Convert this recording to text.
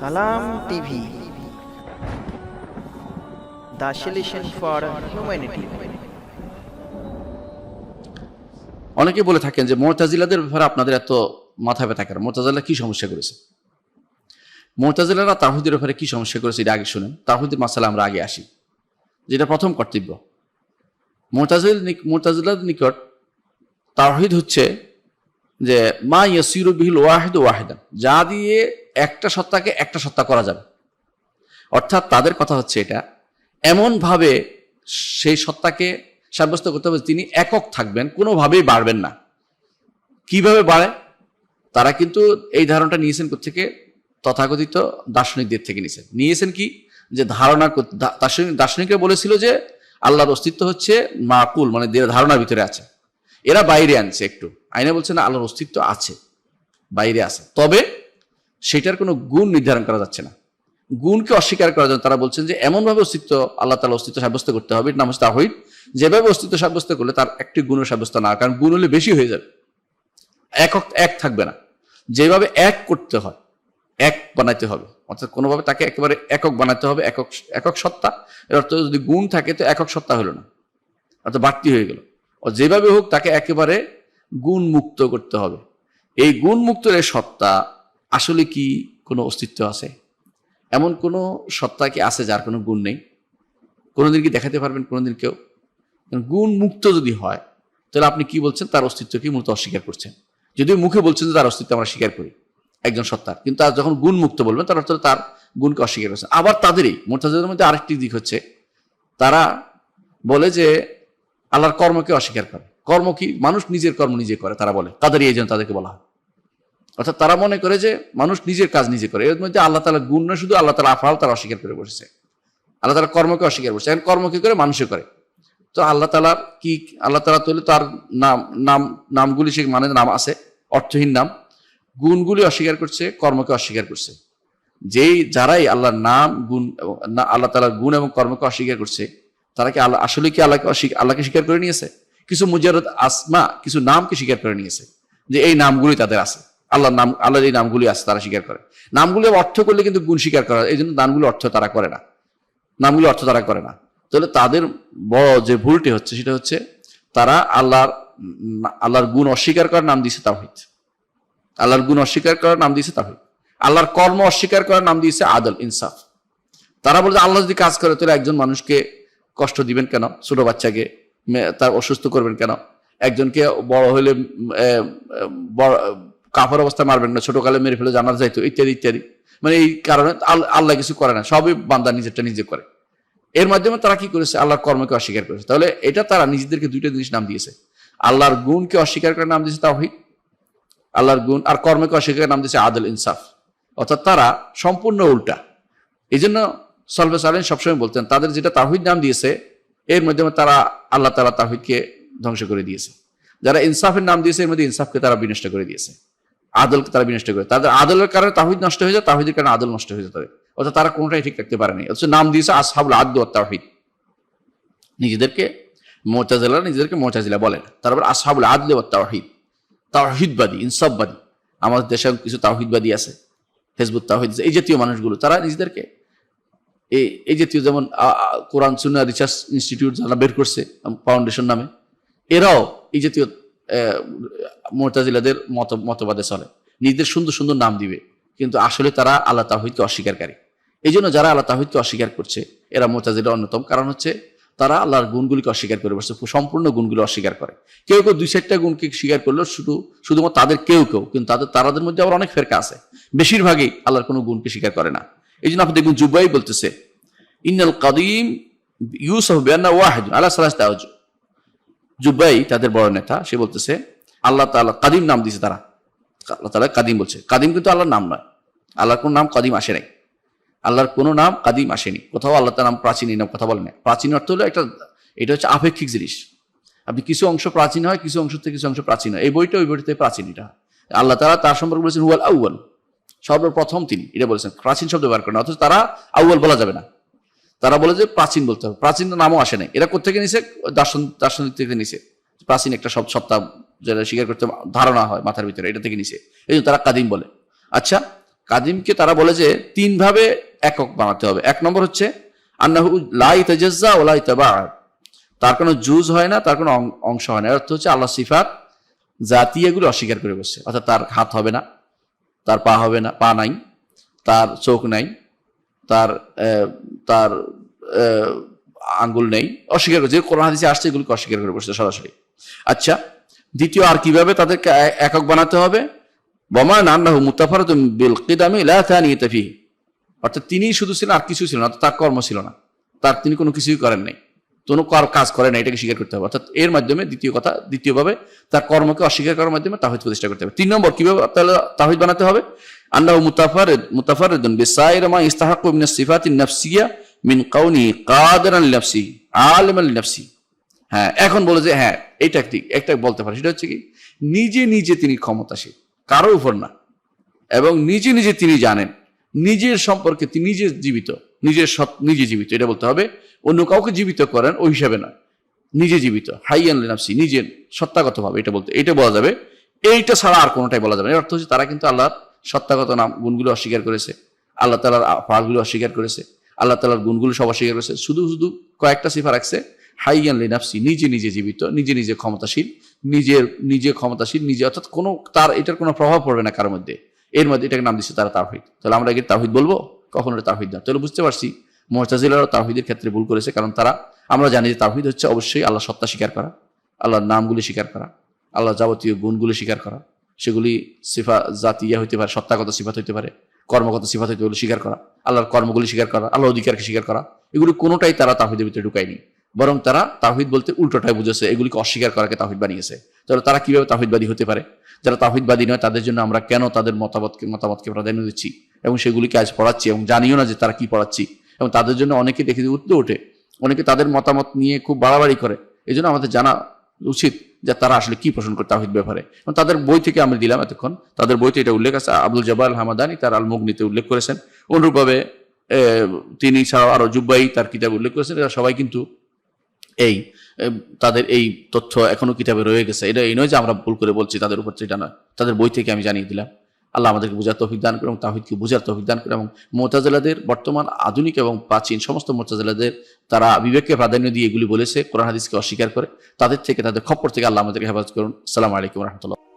সালাম TV. The for humanity. অনেকে বলে থাকেন যে মোরতাজিলাদের ব্যাপারে আপনাদের এত মাথা ব্যথা কেন? মোরতাজিলা কি সমস্যা করেছে? মোরতাজিলারা তাহিদের ব্যাপারে কি সমস্যা করেছে? এটা আগে শুনেন। তাহিদের মাসালা আমরা আগে আসি। যেটা প্রথম কর্তব্য। মোরতাজিল মোরতাজিলার নিকট তাহিদ হচ্ছে যে মা ইয়াসিরু বিহিল ওয়াহিদ ওয়াহিদান। যা দিয়ে একটা সত্তাকে একটা সত্তা করা যাবে। অর্থাৎ তাদের কথা হচ্ছে এটা, এমনভাবে সেই সত্তাকে সাব্যস্ত করতে হবে তিনি একক থাকবেন, কোনোভাবেই বাড়বেন না। কীভাবে বাড়ে? তারা কিন্তু এই ধারণাটা নিয়েছেন থেকে তথাকথিত দার্শনিকদের থেকে নিয়েছেন। নিয়েছেন কি? যে ধারণা দার্শনিক দার্শনিকরা বলেছিল যে আল্লাহর অস্তিত্ব হচ্ছে মাকুল মানে ধারণার ভিতরে আছে। এরা বাইরে আনছে একটু। আইনে বলছে না, আল্লাহর অস্তিত্ব আছে, বাইরে আছে। তবে সেটার কোনো গুণ নির্ধারণ করা যাচ্ছে না। গুণকে অস্বীকার করার জন্য তারা বলছেন যে, এমনভাবে অস্তিত্ব, আল্লাহ তালা অস্তিত্ব সাব্যস্ত করতে হবে। নামাজ তাহিদ যেভাবে অস্তিত্ব সাব্যস্ত করলে তার একটি গুণও সাব্যস্ত না, কারণ গুণ হলে বেশি হয়ে যাবে। একক এক থাকবে না। যেভাবে এক করতে হয়, এক বানাইতে হবে। অর্থাৎ কোনোভাবে তাকে একেবারে একক বানাতে হবে, একক একক সত্তা। এর অর্থ যদি গুণ থাকে, তো একক সত্তা হলো না। অর্থাৎ বাড়তি হয়ে গেল। যেভাবে হোক তাকে একেবারে গুণ মুক্ত করতে হবে। এই গুণ মুক্ত এই সত্তা আসলে কি কোনো অস্তিত্ব আছে? এমন কোনো সত্তা কি আছে যার কোনো গুণ নেই? কোনোদিন কি দেখাতে পারবেন কোনোদিন কেউ? গুণ মুক্ত যদি হয়, তাহলে আপনি কি বলছেন? তার অস্তিত্ব অস্তিত্বকে মূলত অস্বীকার করছেন? যদিও মুখে বলছেন যে তার অস্তিত্ব আমরা স্বীকার করি, একজন সত্তার। কিন্তু তার যখন গুণ মুক্ত বলবেন, তার অর্থ তার গুণকে অস্বীকার করছেন। আবার তাদেরই মোরতাজাদের মধ্যে আরেকটি দিক হচ্ছে, তারা বলে যে আল্লাহর কর্মকে অস্বীকার করে। কর্ম কি? মানুষ নিজের কর্ম নিজে করে, তারা বলে। তাদেরই এই জন্য তাদেরকে বলা হয়। অর্থাৎ তারা মনে করে যে মানুষ নিজের কাজ নিজে করে। এর মধ্যে আল্লাহ তালা গুণ না শুধু আল্লাহ তালা আফাল তারা অস্বীকার করে বসেছে। আল্লাহ তালা কর্মকে অস্বীকার করছে। এখন কর্ম কি করে মানুষে করে। তো আল্লাহ তালা কি, আল্লাহ তালা তুলে তার নাম নাম, নামগুলি সে মানে নাম আছে, অর্থহীন নাম। গুণগুলি অস্বীকার করছে, কর্মকে অস্বীকার করছে। যেই, যারাই আল্লাহর নাম, গুণ এবং আল্লাহ তালার গুণ এবং কর্মকে অস্বীকার করছে, তারা কি আল্লাহ, আসলে কি আল্লাহকে অস্বীকার আল্লাহকে স্বীকার করে নিয়েছে? কিছু মুজারত আসমা, কিছু নামকে স্বীকার করে নিয়েছে। যে এই নামগুলি তাদের আছে। আল্লাহর নাম, আল্লাহর এই নামগুলি আছে তারা স্বীকার করে। নামগুলি অর্থ করলে কিন্তু গুণ স্বীকার করা। এই জন্য নামগুলো অর্থ তারা করে না। নামগুলি অর্থ তারা করে না। তাহলে তাদের বড় যে ভুলটি হচ্ছে, সেটা হচ্ছে তারা আল্লাহর আল্লাহর গুণ অস্বীকার করার নাম দিয়েছে তা তাহিদ আল্লাহর গুণ অস্বীকার করার নাম দিয়েছে তা তাহিদ আল্লাহর কর্ম অস্বীকার করার নাম দিয়েছে আদল, ইনসাফ। তারা বলছে আল্লাহ যদি কাজ করে, তাহলে একজন মানুষকে কষ্ট দিবেন কেন? ছোট বাচ্চাকে তার অসুস্থ করবেন কেন? একজনকে বড় হলে কাফর অবস্থায় মারবেন না, ছোটকালে মেরে ফেলে জানার যাইতো, ইত্যাদি ইত্যাদি। মানে এই কারণে আল্লাহ কিছু করে না, সবই বান্দা নিজেরটা নিজে করে। এর মাধ্যমে তারা কি করেছে? আল্লাহর কর্মকে অস্বীকার করেছে। তাহলে এটা তারা নিজেদেরকে দুইটা জিনিস নাম দিয়েছে। আল্লাহর গুণকে অস্বীকার করে নাম দিয়েছে তাহিদ আল্লাহর গুণ আর কর্মকে অস্বীকার নাম দিয়েছে আদল ইনসাফ। অর্থাৎ তারা সম্পূর্ণ উল্টা। এই জন্য সলভে সালেন সবসময় বলতেন, তাদের যেটা তাহিদ নাম দিয়েছে, এর মাধ্যমে তারা আল্লাহ তালা তাহিদকে ধ্বংস করে দিয়েছে। যারা ইনসাফের নাম দিয়েছে, এর মধ্যে ইনসাফকে তারা বিনষ্ট করে দিয়েছে। আদলকে তারা বিনষ্ট করে। তাদের আদলের কারণে তাহিদ নষ্ট হয়ে যায় তাহিদের কারণে আদল নষ্ট হয়ে যেতে অর্থাৎ তারা কোনোটাই ঠিক রাখতে পারেনি। অথচ নাম দিয়েছে আসহাবুল আদ তাহিদ নিজেদেরকে মোতাজিলা নিজেদেরকে মোতাজিলা বলে না। তারপর আসহাবুল আদলে তাহিদ তাহিদবাদী ইনসাফবাদী। আমাদের দেশে কিছু তাহিদবাদী আছে, হেজবুত তাহিদ এই জাতীয় মানুষগুলো। তারা নিজেদেরকে এই এই জাতীয় যেমন কোরআন সুন্না রিসার্চ ইনস্টিটিউট যারা বের করছে, ফাউন্ডেশন নামে, এরাও এই জাতীয় মোরতাজিলাদের মত, মতবাদে চলে। নিজেদের সুন্দর সুন্দর নাম দিবে। কিন্তু আসলে তারা আল্লাহ তাহিদকে অস্বীকারী। এই জন্য যারা আল্লাহ তাহিদকে অস্বীকার করছে, এরা মোরতাজিলা অন্যতম। কারণ হচ্ছে, তারা আল্লাহর গুণগুলিকে অস্বীকার করে বসছে সম্পূর্ণ গুণগুলি অস্বীকার করে। কেউ কেউ দুই চারটা গুণকে স্বীকার করলেও শুধু, শুধুমাত্র তাদের কেউ কেউ, কিন্তু তাদের তাদের মধ্যে আবার অনেক ফেরকা আছে। বেশিরভাগই আল্লাহর কোনো গুণকে স্বীকার করে না। এই জন্য আপনি দেখুন জুবাই বলতেছে, ইন্নাল কাদিম ইউসফ বেয়ান্না ওয়াহিদ আল্লাহ সালাহ তাওজ জুবাই তাদের বড় নেতা, সে বলতেছে, আল্লাহ তাআলা কাদিম নাম দিয়েছে তারা। আল্লাহ তাআলা কাদিম বলছে। কাদিম কিন্তু আল্লাহর নাম নয়। আল্লাহর কোনো নাম কাদিম আসে নাই। আল্লাহর কোনো নাম কাদিম আসেনি কোথাও আল্লাহ তার নাম প্রাচীন নাম কথা বলে না প্রাচীন অর্থ হলো একটা, এটা হচ্ছে আপেক্ষিক জিনিস। আপনি কিছু অংশ প্রাচীন হয়, কিছু অংশ থেকে কিছু অংশ প্রাচীন হয়। এই বইটা ওই বইটাতে প্রাচীন এটা। আল্লাহ তারা তার সম্পর্কে বলেছেন, হুয়াল আউ্য়াল। সর্বপ্রথম তিনি এটা বলেছেন। প্রাচীন শব্দ ব্যবহার করেন অথচ তারা আউ্য়াল বলা যাবে না। তারা বলে যে প্রাচীন বলতে হবে। প্রাচীন নামও আসে নাই। এরা কোথেকে নিছে? দার্শন দার্শনিক থেকে নিছে। প্রাচীন একটা সব সত্তা যেটা স্বীকার করতে ধারণা হয় মাথার ভিতরে, এটা থেকে নিছে। এই জন্য তারা কাদিম বলে। আচ্ছা কাদিমকে তারা বলে যে তিন ভাবে একক বানাতে হবে। এক নম্বর হচ্ছে, আন্নাহু লাই তাজাজ্জা ও লাই তার কোনো জুজ হয় না, তার কোনো অংশ হয় না। অর্থ হচ্ছে আল্লাহ সিফাত জাতি এগুলো অস্বীকার করে বসছে। অর্থাৎ তার হাত হবে না, তার পা হবে না, পা নাই, তার চোখ নাই তার তার আঙ্গুল নেই। অস্বীকার করছে কোরআন হাদিসে আসছে, এগুলোকে অস্বীকার করে বসছে সরাসরি। আচ্ছা দ্বিতীয় আর কীভাবে তাদেরকে একক বানাতে হবে? বমা আন্নাহু মুতাফার বিল কিদামি লা নিয়ে ফিহি অর্থাৎ তিনি শুধু ছিলেন, আর কিছু ছিল না, তার কর্ম ছিল না। তার তিনি কোনো কিছুই করেন নাই। কোনো কাজ করে না, এটাকে স্বীকার করতে হবে। অর্থাৎ এর মাধ্যমে দ্বিতীয় কথা, দ্বিতীয়ভাবে তার কর্মকে অস্বীকার করার মাধ্যমে তাহিদ প্রতিষ্ঠা করতে হবে। তিন নম্বর, কীভাবে তাহলে তাহিদ বানাতে হবে? আন্নাহু মুতাফারিদ মুতাফারিদুন বিসাইর মা ইস্তাহাক্কু মিন সিফাতি নাফসিয়া মিন কাউনি কাদিরান লিনাফসি আলিমান লিনাফসি হ্যাঁ এখন বলে যে হ্যাঁ এটা ঠিক একটা বলতে পারে। সেটা হচ্ছে কি, নিজে নিজে তিনি ক্ষমতাশীল কারও উপর না। এবং নিজে নিজে তিনি জানেন, নিজের সম্পর্কে তিনি নিজে জীবিত। নিজের সৎ, নিজে জীবিত, এটা বলতে হবে। অন্য কাউকে জীবিত করেন ওই হিসাবে না নিজে জীবিত, হাইয়ান লিনাফসি নিজের সত্তাগত ভাবে এটা বলতে, এটা বলা যাবে। এইটা ছাড়া আর কোনোটাই বলা যাবে না। এর অর্থ হচ্ছে তারা কিন্তু আল্লাহর সত্তাগত নাম, গুণগুলো অস্বীকার করেছে। আল্লাহ তালার ফালগুলো অস্বীকার করেছে। আল্লাহ তালার গুণগুলো সব অস্বীকার করেছে। শুধু শুধু কয়েকটা সিফা রাখছে। হাইয়ান লিনাফসি নিজে নিজে জীবিত, নিজে নিজে ক্ষমতাশীল, নিজের, নিজে ক্ষমতাশীল, নিজে, অর্থাৎ কোনো তার, এটার কোনো প্রভাব পড়বে না কারোর মধ্যে। এর মধ্যে এটাকে নাম দিচ্ছে তারা তাহিদ তাহলে আমরা কি তাহিদ বলব? কখনো তাহিদ না। তাহলে বুঝতে পারছি মোহতাজিলারও তাহিদের ক্ষেত্রে ভুল করেছে, কারণ তারা, আমরা জানি যে তাহিদ হচ্ছে অবশ্যই আল্লাহ সত্তা স্বীকার করা, আল্লাহর নামগুলি স্বীকার করা আল্লাহ যাবতীয় গুণগুলি স্বীকার করা, সেগুলি সিফা জাতিয়া হইতে পারে, সত্তাগত সিফাত হইতে পারে, কর্মগত সিফাত হইতে স্বীকার করা, আল্লাহর কর্মগুলি স্বীকার করা আল্লাহ অধিকারকে স্বীকার করা, এগুলি কোনোটাই তারা তাহিদের ভিতরে ঢুকায়নি। বরং তারা তাহিদ বলতে উল্টোটাই বুঝেছে, এগুলিকে অস্বীকার করাকে তাহিদ বানিয়েছে। তাহলে তারা কীভাবে তাহিদবাদী হতে পারে? যারা তাহিদবাদী নয়, তাদের জন্য আমরা কেন তাদের মতামতকে মতামতকে প্রাধান্য দিচ্ছি? এবং সেগুলিকে আজ পড়াচ্ছি এবং জানিও না যে তারা কি পড়াচ্ছি। এবং তাদের জন্য অনেকে দেখে উঠতে ওঠে। অনেকে তাদের মতামত নিয়ে খুব বাড়াবাড়ি করে। এই জন্য আমাদের জানা উচিত যে তারা আসলে কি পোষণ করে তাহিদ ব্যাপারে। এবং তাদের বই থেকে আমি দিলাম এতক্ষণ। তাদের বইতে এটা উল্লেখ আছে। আব্দুল জব্বার হামাদানি তার আল মুগনিতে উল্লেখ করেছেন। অনুরূপভাবে তিনি ছাড়াও আরও জুব্বাই তার কিতাব উল্লেখ করেছেন। এরা সবাই কিন্তু এই তাদের এই তথ্য এখনও কিতাবে রয়ে গেছে। এটা এই নয় যে আমরা ভুল করে বলছি, তাদের উপর এটা নয়। তাদের বই থেকে আমি জানিয়ে দিলাম। আল্লাহ আমাদেরকে বোঝার তৌফিক দান করে এবং তাহিদকে বোঝার তৌফিক দান করে এবং মোতাজালাদের বর্তমান আধুনিক এবং প্রাচীন সমস্ত মোতাজালাদের তারা বিবেককে প্রাধান্য দিয়ে এগুলি বলেছে, কোরআন, হাদিসকে অস্বীকার করে। তাদের থেকে, তাদের খপ্পর থেকে আল্লাহ আমাদেরকে হেফাজত করুন। সালাম আলাইকুম রহমতুল্লাহ।